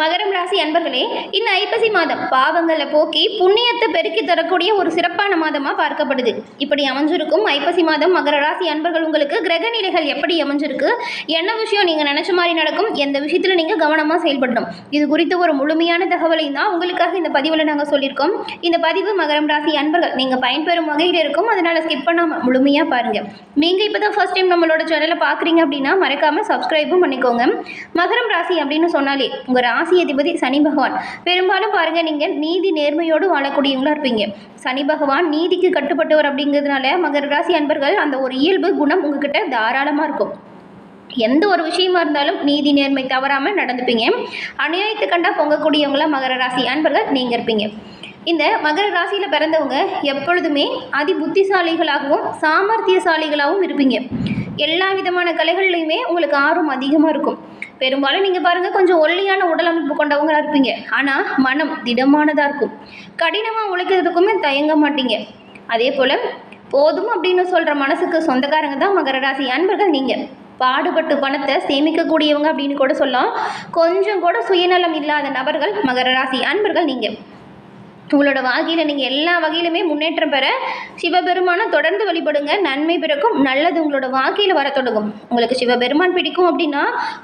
மகரம் ராசி அன்பர்களே இந்த ஐப்பசி மாதம் பாவங்களை போக்கி புண்ணியத்தை பெருக்கி தரக்கூடிய ஒரு சிறப்பான மாதமாக பார்க்கப்படுது. இப்படி அமைஞ்சிருக்கும் ஐப்பசி மாதம் மகர ராசி அன்பர்கள் உங்களுக்கு கிரக நிலைகள் எப்படி அமைஞ்சிருக்கு என்ன விஷயம் நீங்கள் நினச்ச மாதிரி நடக்கும் எந்த விஷயத்தில் நீங்கள் கவனமாக செயல்படணும். இது குறித்து ஒரு முழுமையான தகவலை தான் உங்களுக்காக இந்த பதிவில் நாங்கள் சொல்லியிருக்கோம். இந்த பதிவு மகரம் ராசி அன்பர்கள் நீங்கள் பயன்பெறும் வகையில் இருக்கும் அதனால் ஸ்கிப் பண்ணாமல் முழுமையாக பாருங்கள் நீங்கள் இப்போ தான் ஃபர்ஸ்ட் டைம் நம்மளோட சேனலை பார்க்குறீங்க அப்படின்னா மறக்காமல் சப்ஸ்கிரைபும் பண்ணிக்கோங்க. மகரம் ராசி அப்படின்னு சொன்னாலே உங்கள் ராசி ராசி அதிபதி சனி பகவான். பெரும்பாலும் பாருங்க நீங்கள் நீதி நேர்மையோடு வாழக்கூடியவங்களா இருப்பீங்க. சனி பகவான் நீதிக்கு கட்டுப்பட்டவர் அப்படிங்கிறதுனால மகர ராசி அன்பர்கள் அந்த ஒரு இயல்பு குணம் உங்ககிட்ட தாராளமாக இருக்கும். எந்த ஒரு விஷயமா இருந்தாலும் நீதி நேர்மை தவறாமல் நடந்துப்பீங்க. அநியாயத்தை கண்டா பொங்கக்கூடியவங்களா மகர ராசி அன்பர்கள் நீங்கள் இருப்பீங்க. இந்த மகர ராசியில் பிறந்தவங்க எப்பொழுதுமே அதி புத்திசாலிகளாகவும் சாமர்த்தியசாலிகளாகவும் இருப்பீங்க. எல்லா விதமான கலைகள்லையுமே உங்களுக்கு ஆர்வம் அதிகமாக இருக்கும். பெரும்பாலும் நீங்கள் பாருங்கள் கொஞ்சம் ஒல்லியான உடலமைப்பு கொண்டவங்களா இருப்பீங்க. ஆனால் மனம் திடமானதாக இருக்கும். கடினமாக உழைக்கிறதுக்குமே தயங்க மாட்டீங்க. அதே போல் போதும் அப்படின்னு சொல்கிற மனசுக்கு சொந்தக்காரங்க தான் மகர ராசி. அன்பர்கள் நீங்கள் பாடுபட்டு பணத்தை சேமிக்கக்கூடியவங்க அப்படின்னு கூட சொல்லலாம். கொஞ்சம் கூட சுயநலம் இல்லாத நபர்கள் மகர ராசி. அன்பர்கள் நீங்கள் உங்களோட வாழ்க்கையில் நீங்கள் எல்லா வகையிலுமே முன்னேற்றம் பெற சிவபெருமானை தொடர்ந்து வழிபடுங்க. நன்மை பிறக்கும். நல்லது உங்களோட வாழ்க்கையில் வர தொடங்கும். உங்களுக்கு சிவபெருமான் பிடிக்கும் அப்படின்னா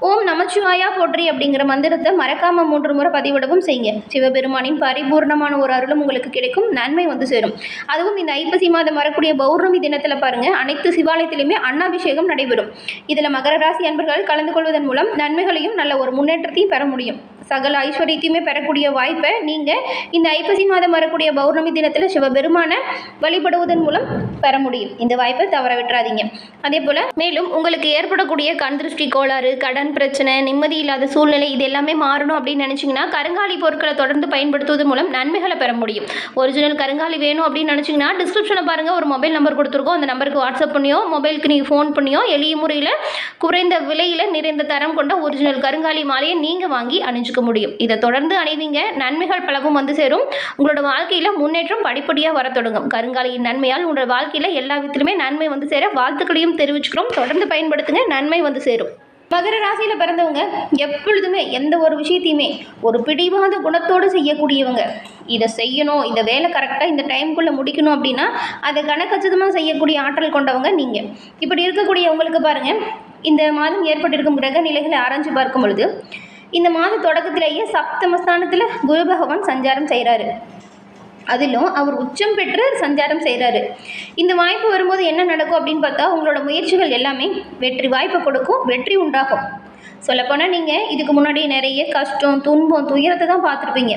ஓம் நமச்சிவாயா போற்றி அப்படிங்கிற மந்திரத்தை மறக்காம மூன்று முறை பதிவிடவும் செய்யுங்க. சிவபெருமானின் பரிபூர்ணமான ஒரு அருளும் உங்களுக்கு கிடைக்கும். நன்மை வந்து சேரும். அதுவும் இந்த ஐப்பசி மாதம் வரக்கூடிய பௌர்ணமி தினத்தில் பாருங்க. அனைத்து சிவாலயத்திலுமே அன்னாபிஷேகம் நடைபெறும். இதில் மகர ராசி அன்பர்கள் கலந்து கொள்வதன் மூலம் நன்மைகளையும் நல்ல ஒரு முன்னேற்றத்தையும் பெற முடியும். சகல ஐஸ்வர்யத்தையுமே பெறக்கூடிய வாய்ப்பை நீங்கள் இந்த ஐப்பசி மாதம் வரக்கூடிய பௌர்ணமி தினத்தில் சிவபெருமானை வழிபடுவதன் மூலம் பெற முடியும். இந்த வாய்ப்பை தவற விட்டுறாதீங்க. அதே போல் மேலும் உங்களுக்கு ஏற்படக்கூடிய கண் திருஷ்டி கோளாறு கடன் பிரச்சனை நிம்மதி இல்லாத சூழ்நிலை இது எல்லாமே மாறணும் அப்படின்னு நினச்சிங்கன்னா கருங்காலி பொருட்களை தொடர்ந்து பயன்படுத்துவதன் மூலம் நன்மைகளை பெற முடியும். ஒரிஜினல் கருங்காலி வேணும் அப்படின்னு நினச்சிங்கன்னா டிஸ்கிரிப்ஷனை பாருங்கள் ஒரு மொபைல் நம்பர் கொடுத்துருக்கோம். அந்த நம்பருக்கு வாட்ஸ்அப் பண்ணியோ மொபைலுக்கு நீங்கள் ஃபோன் பண்ணியோ எளிய முறையில் குறைந்த விலையில் நிறைந்த தரம் கொண்ட ஒரிஜினல் கருங்காலி மாலையை நீங்கள் வாங்கி அணிஞ்சுக்க முடியும். இதை தொடர்ந்து அணிவிங்க நன்மைகள் பலவும் வந்து சேரும். உங்களோட வாழ்க்கையில் முன்னேற்றம் படிப்படியாக வர தொடங்கும். கருங்காலியின் நன்மையால் உங்களோட வாழ்க்கையில் எல்லா விதத்திலுமே நன்மை வந்து சேர வாழ்த்துக்களையும் தெரிவிச்சுக்கிறோம். தொடர்ந்து பயன்படுத்துங்க நன்மை வந்து சேரும். மகர ராசியில் பிறந்தவங்க எப்பொழுதுமே எந்த ஒரு விஷயத்தையுமே ஒரு பிடிவாத குணத்தோடு செய்யக்கூடியவங்க. இதை செய்யணும் இந்த வேலை கரெக்டாக இந்த டைம்குள்ளே முடிக்கணும் அப்படின்னா அதை கணக்கச்சிதமாக செய்யக்கூடிய ஆற்றல் கொண்டவங்க நீங்கள் இப்படி இருக்கக்கூடிய உங்களுக்கு பாருங்கள் இந்த மாதம் ஏற்பட்டிருக்கும் கிரக நிலைகளை ஆராய்ச்சி பார்க்கும் பொழுது இந்த மாத தொடக்கத்திலேயே சப்தமஸ்தானத்தில் குரு பகவான் சஞ்சாரம் செய்கிறாரு அதிலும் அவர் உச்சம் பெற்று சஞ்சாரம் செய்கிறாரு இந்த வாய்ப்பு வரும்போது என்ன நடக்கும் அப்படின்னு பார்த்தா உங்களோட முயற்சிகள் எல்லாமே வெற்றி வாய்ப்பை கொடுக்கும் வெற்றி உண்டாகும். சொல்லப்போனால் நீங்கள் இதுக்கு முன்னாடி நிறைய கஷ்டம் துன்பம் துயரத்தை தான் பார்த்துருப்பீங்க.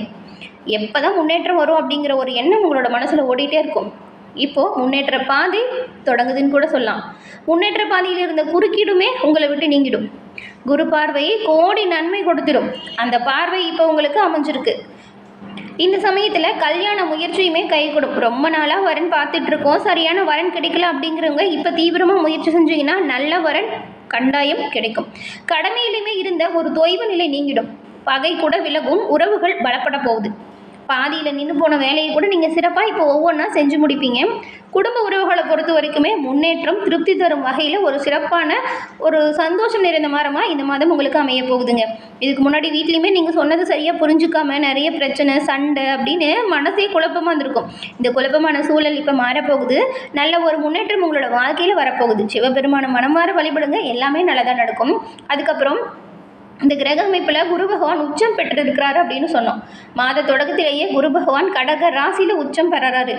எப்போ தான் முன்னேற்றம் வரும் அப்படிங்கிற ஒரு எண்ணம் உங்களோட மனசில் ஓடிட்டே இருக்கும். இப்போது முன்னேற்ற பாதை தொடங்குதுன்னு கூட சொல்லலாம். முன்னேற்ற பாதையில் இருந்த குறுக்கீடுமே உங்களை விட்டு நீங்கிடும். குரு பார்வையை கோடி நன்மை கொடுத்துடும். அந்த பார்வை இப்போ உங்களுக்கு அமைஞ்சிருக்கு. இந்த சமயத்தில் கல்யாண முயற்சியுமே கை கொடுக்கும் ரொம்ப நாளாக வரன் பார்த்துட்ருக்கோம். சரியான வரன் கிடைக்கல அப்படிங்கிறவங்க இப்போ தீவிரமாக முயற்சி செஞ்சீங்கன்னா நல்ல வரன் கண்டாயம் கிடைக்கும். கடமையிலுமே இருந்த ஒரு தொய்வு நிலை நீங்கிடும். பகை கூட விலகும். உறவுகள் பலப்பட போகுது. பாதியில் நின்று போன வேலையை கூட நீங்கள் சிறப்பாக இப்போ ஒவ்வொன்றா செஞ்சு முடிப்பீங்க. குடும்ப உறவுகளை பொறுத்த வரைக்குமே முன்னேற்றம் திருப்தி தரும் வகையில் ஒரு சிறப்பான ஒரு சந்தோஷம் நிறைந்த மாதமாக இந்த மாதம் உங்களுக்கு அமைய போகுதுங்க. இதுக்கு முன்னாடி வீட்லேயுமே நீங்கள் சொன்னது சரியாக புரிஞ்சுக்காம நிறைய பிரச்சனை சண்டை அப்படின்னு மனசே குழப்பமாக இருந்திருக்கும். இந்த குழப்பமான சூழல் இப்போ மாறப்போகுது. நல்ல ஒரு முன்னேற்றம் உங்களோட வாழ்க்கையில் வரப்போகுது. சிவபெருமான மனமாற வழிபடுங்க. எல்லாமே நல்லதாக நடக்கும். அதுக்கப்புறம் இந்த கிரக அமைப்பில் குரு பகவான் உச்சம் பெற்றிருக்கிறாரு அப்படின்னு சொன்னோம். மாத தொடக்கத்திலேயே குரு பகவான் கடக ராசியில் உச்சம் பெறறாரு.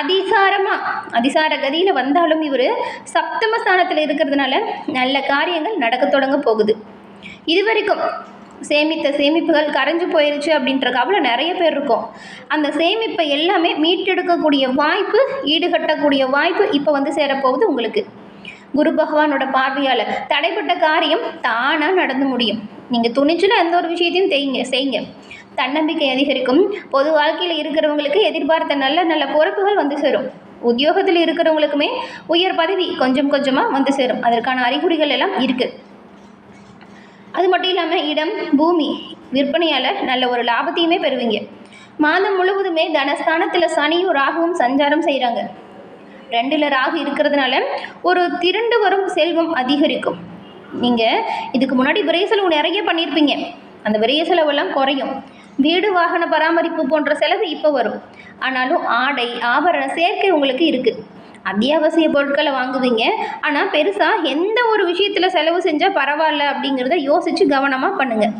அதிசாரமாக அதிசார கதியில் வந்தாலும் இவர் சப்தம ஸ்தானத்தில் இருக்கிறதுனால நல்ல காரியங்கள் நடக்க தொடங்க போகுது. இது வரைக்கும் சேமித்த சேமிப்புகள் கரைஞ்சு போயிருச்சு அப்படின்ற கவலை நிறைய பேர் இருக்கும். அந்த சேமிப்பை எல்லாமே மீட்டெடுக்கக்கூடிய வாய்ப்பு ஈடுகட்டக்கூடிய வாய்ப்பு இப்போ வந்து சேரப்போகுது உங்களுக்கு. குரு பகவானோட பார்வையால் தடைப்பட்ட காரியம் தானாக நடந்து முடியும். நீங்கள் துணிச்சலாக எந்த ஒரு விஷயத்தையும் செய்யுங்க செய்யுங்க. தன்னம்பிக்கை அதிகரிக்கும். பொது வாழ்க்கையில் இருக்கிறவங்களுக்கு எதிர்பார்த்த நல்ல நல்ல பொறுப்புகள் வந்து சேரும். உத்தியோகத்தில் இருக்கிறவங்களுக்குமே உயர் பதவி கொஞ்சம் கொஞ்சமாக வந்து சேரும். அதற்கான அறிகுறிகள் எல்லாம் இருக்குது அது மட்டும் இல்லாமல் இடம் பூமி விற்பனையால் நல்ல ஒரு லாபத்தையுமே பெறுவீங்க. மாதம் முழுவதுமே தனஸ்தானத்தில் சனியும் ராகுவும் சஞ்சாரம் செய்கிறாங்க ரெண்டில் ராகு இருக்கிறதுனால ஒரு திரண்டு வரும் செல்வம் அதிகரிக்கும். நீங்கள் இதுக்கு முன்னாடி விரை செலவு நிறைய பண்ணியிருப்பீங்க. அந்த விரைய செலவெல்லாம் குறையும். வீடு வாகன பராமரிப்பு போன்ற செலவு இப்போ வரும். ஆனாலும் ஆடை ஆபரண சேர்க்கை உங்களுக்கு இருக்குது அத்தியாவசிய பொருட்களை வாங்குவீங்க. ஆனால் பெருசாக எந்த ஒரு விஷயத்தில் செலவு செஞ்சால் பரவாயில்ல அப்படிங்கிறத யோசித்து கவனமாக பண்ணுங்கள்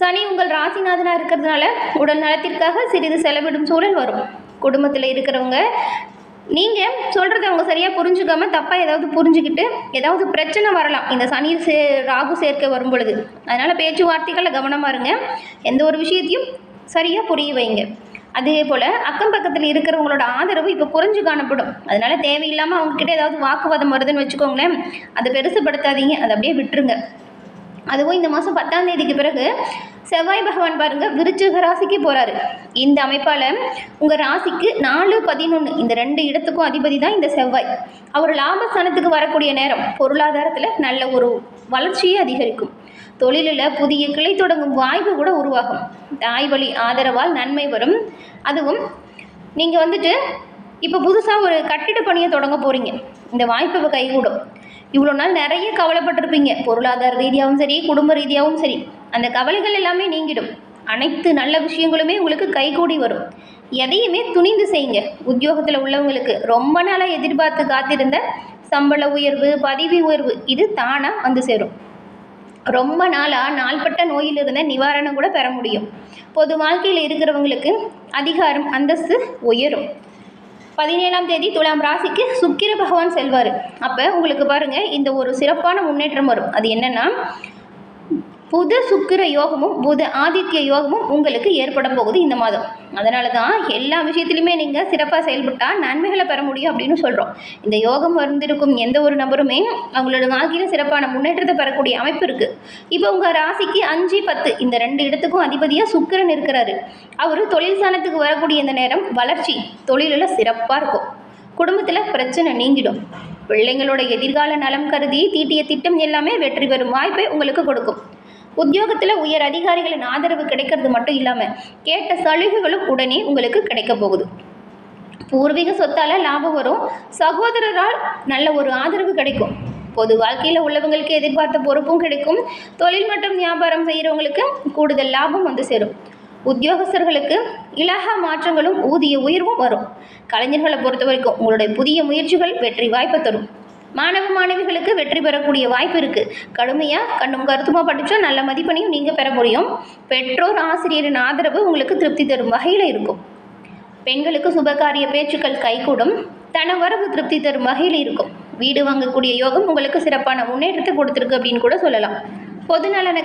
சனி உங்கள் ராசிநாதனாக இருக்கிறதுனால உடல் நலத்திற்காக சிறிது செலவிடும் சூழல் வரும். குடும்பத்தில் இருக்கிறவங்க நீங்கள் சொல்கிறத அவங்க சரியாக புரிஞ்சுக்காம தப்பாக ஏதாவது புரிஞ்சுக்கிட்டு ஏதாவது பிரச்சனை வரலாம். இந்த சனி சே ராகு சேர்க்கை வரும் பொழுது அதனால் பேச்சுவார்த்தைகளில் கவனமாக இருங்க. எந்த ஒரு விஷயத்தையும் சரியாக புரிய வைங்க. அதே போல் அக்கம் பக்கத்தில் இருக்கிறவங்களோட ஆதரவு இப்போ குறைஞ்சு காணப்படும். அதனால் தேவையில்லாமல் அவங்கக்கிட்ட ஏதாவது வாக்குவாதம் வருதுன்னு வச்சுக்கோங்களேன். அதை பெருசுப்படுத்தாதீங்க அதை அப்படியே விட்டுருங்க. அதுவும் இந்த மாதம் பத்தாம் தேதிக்கு பிறகு செவ்வாய் பகவான் பாருங்க விருச்சிக ராசிக்கு போகிறாரு இந்த அமைப்பால் உங்கள் ராசிக்கு நாலு பதினொன்று இந்த ரெண்டு இடத்துக்கும் அதிபதி தான் இந்த செவ்வாய். அவர் லாபஸ்தானத்துக்கு வரக்கூடிய நேரம் பொருளாதாரத்தில் நல்ல ஒரு வளர்ச்சியை அதிகரிக்கும். தொழிலில் புதிய கிளை தொடங்கும் வாய்ப்பு கூட உருவாகும். தாய் வழி ஆதரவால் நன்மை வரும். அதுவும் நீங்கள் வந்துட்டு இப்போ புதுசாக ஒரு கட்டிட பணியை தொடங்க போகிறீங்க இந்த வாய்ப்பு கைகூடும். இவ்வளோ நாள் நிறைய கவலைப்பட்டிருப்பீங்க. பொருளாதார ரீதியாகவும் சரி குடும்ப ரீதியாகவும் சரி. அந்த கவலைகள் எல்லாமே நீங்கிடும். அனைத்து நல்ல விஷயங்களுமே உங்களுக்கு கைகூடி வரும். எதையுமே துணிந்து செய்யுங்க. உத்தியோகத்தில் உள்ளவங்களுக்கு ரொம்ப நாளாக எதிர்பார்த்து காத்திருந்த சம்பள உயர்வு பதவி உயர்வு இது தானாக வந்து சேரும். ரொம்ப நாளாக நாள்பட்ட நோயிலிருந்த நிவாரணம் கூட பெற முடியும். பொது வாழ்க்கையில் இருக்கிறவங்களுக்கு அதிகாரம் அந்தஸ்து உயரும். பதினேழாம் தேதி துலாம் ராசிக்கு சுக்கிர பகவான் செல்வார். அப்போ உங்களுக்கு பாருங்கள் இந்த ஒரு சிறப்பான முன்னேற்றம் வரும். அது என்னென்னா புத சுக்கிர யோகமும் புத ஆதித்ய யோகமும் உங்களுக்கு ஏற்பட போகுது இந்த மாதம். அதனால தான் எல்லா விஷயத்துலையுமே நீங்கள் சிறப்பாக செயல்பட்டால் நன்மைகளை பெற முடியும் அப்படின்னு சொல்கிறோம் இந்த யோகம் வந்திருக்கும் எந்த ஒரு நபருமே அவங்களோட வாழ்க்கையில் சிறப்பான முன்னேற்றத்தை பெறக்கூடிய அமைப்பு இருக்குது இப்போ உங்கள் ராசிக்கு அஞ்சு பத்து இந்த ரெண்டு இடத்துக்கும் அதிபதியாக சுக்கிரன் இருக்கிறாரு. அவர் தொழில் ஸ்தானத்துக்கு வரக்கூடிய இந்த நேரம் வளர்ச்சி தொழிலில் சிறப்பாக இருக்கும். குடும்பத்தில் பிரச்சனை நீங்கிடும். பிள்ளைங்களோட எதிர்கால நலம் கருதி தீட்டிய திட்டம் எல்லாமே வெற்றி பெறும் வாய்ப்பை உங்களுக்கு கொடுக்கும். உத்தியோகத்தில் உயர் அதிகாரிகளின் ஆதரவு கிடைக்கிறது மட்டும் இல்லாமல் கேட்ட சலுகைகளும் உடனே உங்களுக்கு கிடைக்க போகுது. பூர்வீக சொத்தால் லாபம் வரும். சகோதரரால் நல்ல ஒரு ஆதரவு கிடைக்கும். பொது வாழ்க்கையில் உள்ளவங்களுக்கு எதிர்பார்த்த பொறுப்பும் கிடைக்கும். தொழில் மற்றும் வியாபாரம் செய்கிறவங்களுக்கு கூடுதல் லாபம் வந்து சேரும். உத்தியோகஸ்தர்களுக்கு இலகா மாற்றங்களும் ஊதிய உயர்வும் வரும். கலைஞர்களை பொறுத்த வரைக்கும் உங்களுடைய புதிய முயற்சிகள் வெற்றி வாய்ப்பை தரும். மாணவ மாணவிகளுக்கு வெற்றி பெறக்கூடிய வாய்ப்பு இருக்குது கடுமையாக கண்ணும் கருத்துமாக படித்தோம் நல்ல மதிப்பெண்ணையும் நீங்கள் பெற முடியும். பெற்றோர் ஆசிரியரின் ஆதரவு உங்களுக்கு திருப்தி தரும் வகையில் இருக்கும். பெண்களுக்கு சுபகாரிய பேச்சுக்கள் கைகூடும். தனவரவு திருப்தி தரும் வகையில் இருக்கும். வீடு வாங்கக்கூடிய யோகம் உங்களுக்கு சிறப்பான முன்னேற்றத்தை கொடுத்துருக்கு அப்படின்னு கூட சொல்லலாம். பொது நலனை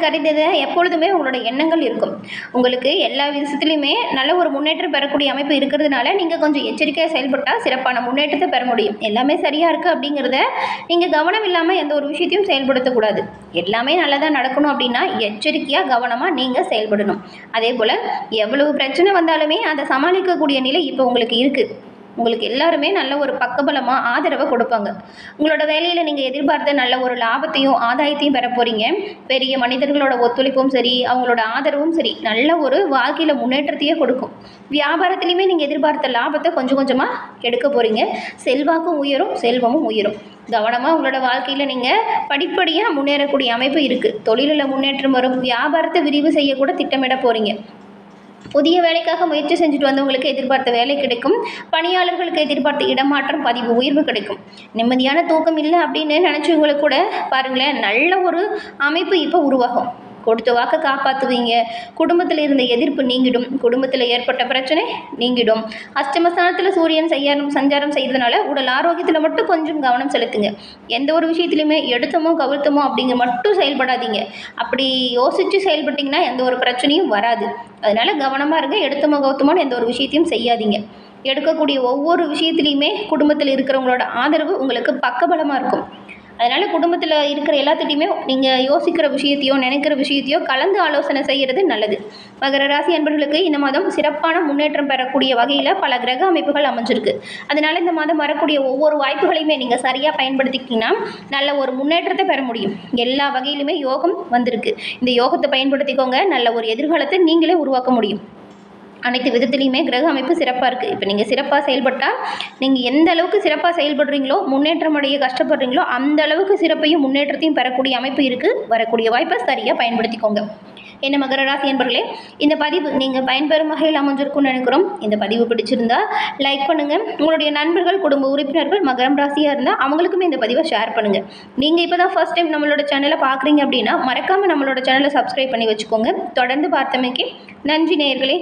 எப்பொழுதுமே உங்களோட எண்ணங்கள் இருக்கும். உங்களுக்கு எல்லா விஷயத்துலையுமே நல்ல ஒரு முன்னேற்றம் பெறக்கூடிய அமைப்பு இருக்கிறதுனால நீங்கள் கொஞ்சம் எச்சரிக்கையாக செயல்பட்டால் சிறப்பான முன்னேற்றத்தை பெற முடியும். எல்லாமே சரியாக இருக்குது அப்படிங்கிறத நீங்கள் கவனம் இல்லாமல் எந்த ஒரு விஷயத்தையும் செயல்படுத்தக்கூடாது எல்லாமே நல்லதாக நடக்கணும் அப்படின்னா எச்சரிக்கையாக கவனமாக நீங்கள் செயல்படணும். அதே போல் எவ்வளவு பிரச்சனை வந்தாலுமே அதை சமாளிக்கக்கூடிய நிலை இப்போ உங்களுக்கு இருக்குது உங்களுக்கு எல்லாருமே நல்ல ஒரு பக்கபலமாக ஆதரவை கொடுப்பாங்க. உங்களோட வேலையில் நீங்கள் எதிர்பார்த்த நல்ல ஒரு லாபத்தையும் ஆதாயத்தையும் பெற போகிறீங்க பெரிய மனிதர்களோட ஒத்துழைப்பும் சரி அவங்களோட ஆதரவும் சரி நல்ல ஒரு வாழ்க்கையில் முன்னேற்றத்தையே கொடுக்கும். வியாபாரத்துலேயுமே நீங்கள் எதிர்பார்த்த லாபத்தை கொஞ்சம் கொஞ்சமாக எடுக்க போகிறீங்க செல்வாக்கும் உயரும் செல்வமும் உயரும். கவனமாக உங்களோட வாழ்க்கையில் நீங்கள் படிப்படியாக முன்னேறக்கூடிய அமைப்பு இருக்குது தொழிலில் முன்னேற்றம் வரும். வியாபாரத்தை விரிவு செய்யக்கூட திட்டமிட போகிறீங்க புதிய வேலைக்காக முயற்சி செஞ்சுட்டு வந்தவங்களுக்கு எதிர்பார்த்த வேலை கிடைக்கும். பணியாளர்களுக்கு எதிர்பார்த்த இடமாற்றம் பதிவு உயர்வு கிடைக்கும். நிம்மதியான தூக்கம் இல்லை அப்படின்னு நினச்சவங்களுக்கு கூட பாருங்களேன் நல்ல ஒரு அமைப்பு இப்போ உருவாகும். கொடுத்த வாக்க காப்பாற்றுவீங்க குடும்பத்தில் இருந்த எதிர்ப்பு நீங்கிடும். குடும்பத்தில் ஏற்பட்ட பிரச்சனை நீங்கிடும். அஷ்டமஸ்தானத்தில் சூரியன் செய்யாரம் சஞ்சாரம் செய்கிறதுனால உடல் ஆரோக்கியத்தில் மட்டும் கொஞ்சம் கவனம் செலுத்துங்க. எந்த ஒரு விஷயத்துலையுமே எடுத்தமோ கவிழ்த்தமோ அப்படிங்க மட்டும் செயல்படாதீங்க. அப்படி யோசித்து செயல்பட்டிங்கன்னா எந்த ஒரு பிரச்சனையும் வராது. அதனால் கவனமாக இருங்க. எடுத்தமோ கவுத்தமோன்னு எந்த ஒரு விஷயத்தையும் செய்யாதீங்க. எடுக்கக்கூடிய ஒவ்வொரு விஷயத்துலையுமே குடும்பத்தில் இருக்கிறவங்களோட ஆதரவு உங்களுக்கு பக்கபலமாக இருக்கும். அதனால் குடும்பத்தில் இருக்கிற எல்லாத்திட்டையுமே நீங்கள் யோசிக்கிற விஷயத்தையோ நினைக்கிற விஷயத்தையோ கலந்து ஆலோசனை செய்கிறது நல்லது. மகர ராசி அன்பர்களுக்கு இந்த மாதம் சிறப்பான முன்னேற்றம் பெறக்கூடிய வகையில் பல கிரக அமைப்புகள் அமைஞ்சிருக்கு. அதனால் இந்த மாதம் வரக்கூடிய ஒவ்வொரு வாய்ப்புகளையுமே நீங்கள் சரியாக பயன்படுத்திக்கிட்டீங்கன்னா நல்ல ஒரு முன்னேற்றத்தை பெற முடியும். எல்லா வகையிலுமே யோகம் வந்திருக்கு. இந்த யோகத்தை பயன்படுத்திக்கோங்க. நல்ல ஒரு எதிர்காலத்தை நீங்களே உருவாக்க முடியும். அனைத்து விதத்துலேயுமே கிரக அமைப்பு சிறப்பாக இருக்குது இப்போ நீங்கள் சிறப்பாக செயல்பட்டால் நீங்கள் எந்த அளவுக்கு சிறப்பாக செயல்படுறீங்களோ முன்னேற்றம் அடைய கஷ்டப்படுறீங்களோ அந்த அளவுக்கு சிறப்பையும் முன்னேற்றத்தையும் பெறக்கூடிய அமைப்பு இருக்குது வரக்கூடிய வாய்ப்பை சரியாக பயன்படுத்திக்கோங்க. என்ன மகர ராசி என்பர்களே இந்த பதிவு நீங்கள் பயன்பெறும் வகையில் அமைஞ்சிருக்கும்னு நினைக்கிறோம். இந்த பதிவு பிடிச்சிருந்தா லைக் பண்ணுங்கள் உங்களுடைய நண்பர்கள் குடும்ப உறுப்பினர்கள் மகரம் ராசியாக இருந்தால் அவங்களுக்குமே இந்த பதிவை ஷேர் பண்ணுங்கள் நீங்கள் இப்போ தான் ஃபர்ஸ்ட் டைம் நம்மளோட சேனலை பார்க்குறீங்க அப்படின்னா மறக்காமல் நம்மளோட சேனலை சப்ஸ்கிரைப் பண்ணி வச்சுக்கோங்க. தொடர்ந்து பார்த்தமைக்கு நன்றி நேயர்களே.